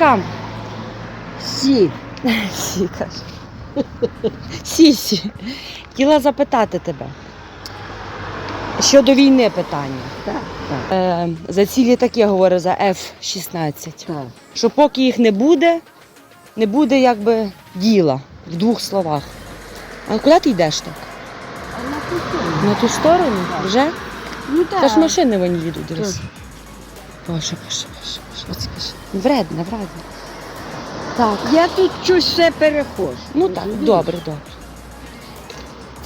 батькам? Всі. Сі, каже. Сісі. Хотіла запитати тебе. Щодо війни питання. Так, так, Е, за ці літаки говорю за F-16. так. Що поки їх не буде, не буде якби діла в двох словах. А куди ти йдеш так? А на ту сторону? На ту сторону? Так. Вже? Ну Та ж машини вони їдуть, дивись. Боже, боже, боже, боже, оце каже. Вредно, вредно. Так. Я тут щось все перехожу. Ну так, добре, добре.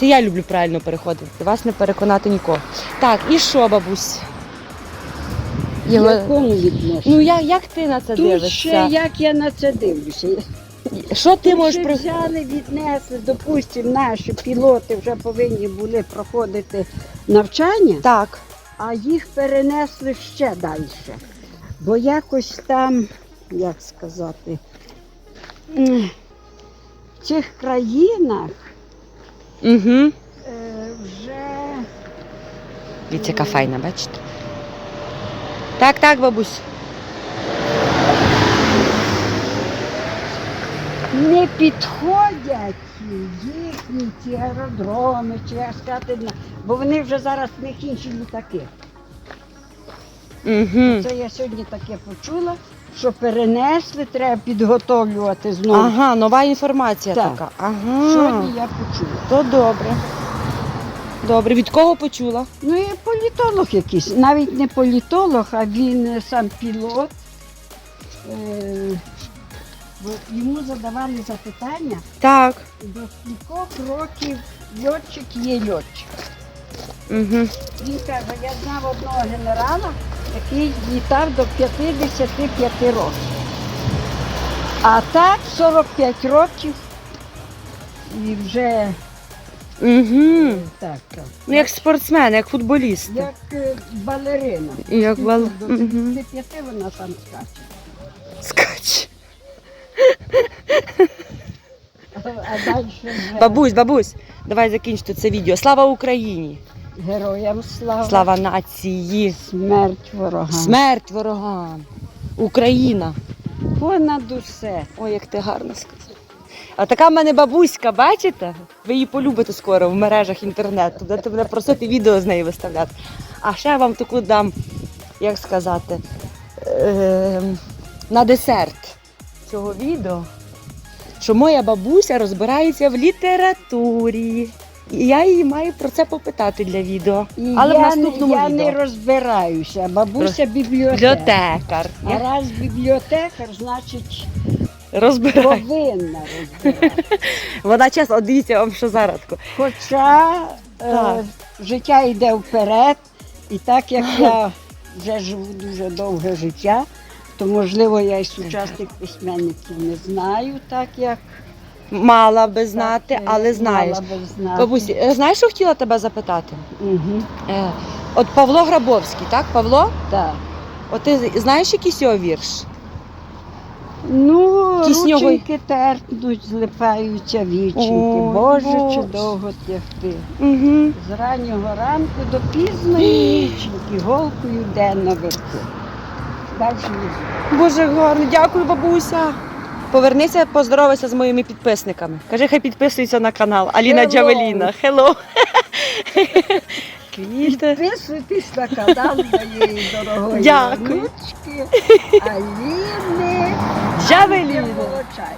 Це я люблю правильно переходити. Вас не переконати нікого. Так, і що, бабусь? Його- якому відношенні? Ну я, як ти на це Тут дивишся? ще як я на це дивлюся. Що ти Тут можеш ще при... взяли, віднесли, допустимо, наші пілоти вже повинні були проходити навчання, Так. А їх перенесли ще далі. Бо якось там, як сказати, в цих країнах Угу. вже Дивіться, яка файна, бачите? Так, так, бабусь. не підходять їхні ті аеродроми, чи як сказати, бо вони вже зараз в них інші літаки. Угу. Це я сьогодні таке почула, що перенесли, треба підготовлювати знову. Ага, нова інформація Так. така. Ага. Сьогодні я почула. То добре. Добре. Від кого почула? Ну і політолог якийсь, навіть не політолог, а він е, сам пілот. Е, бо йому задавали запитання, Так. до скількох років льотчик є льотчик. Угу. Він каже, я знав одного генерала, який літав до 55 років. А так 45 років і вже Угу. так, так. Ну, як спортсмен, як футболіст. Як е, балерина. Як бал- До Мгм. 55 вона там скаче. Скач. А далі вже Бабусь, бабусь, давай закінчити це відео. Слава Україні! Героям слава, Слава нації! смерть ворогам. Смерть ворогам! Україна! Понад усе. Ой, як ти гарно сказала. А така в мене бабуська, бачите? Ви її полюбите скоро в мережах інтернету. Будете мене просити відео з неї виставляти. А ще я вам таку дам, як сказати, ем, на десерт цього відео, що моя бабуся розбирається в літературі. Я її маю про це попитати для відео. І Але в я, наступному не, я відео. не розбираюся. Бабуся бібліотекар. Бібліотекар. А раз бібліотекар, значить Розбирай. повинна розбирати. Вона чесно, от дивіться вам, що зарадку. Хоча Так. е, життя йде вперед, і так як я вже живу дуже довге життя, то можливо я і сучасних письменників не знаю, так як Мала би знати, так, але е, знаєш. мала би знати. Бабусі, е, знаєш, що хотіла тебе запитати? Угу. Е, от Павло Грабовський, так? Павло? Так. От ти знаєш якийсь його вірш? Ну, снігу- рученьки терпнуть, злипаються віченьки. Ой, Боже, Боже. чи довго тягти. Угу. З раннього ранку до пізної ніченьки, голкою йде наверху. Їздить. Боже гарно, дякую, бабуся. Повернися, поздоровайся з моїми підписниками. Кажи, хай підписуються на канал Аліна Hello. Джавеліна. Хелло. Квіти. Підписуйтесь на канал моєї дорогої Дякую. внучки Аліни Джавеліни. Волочай.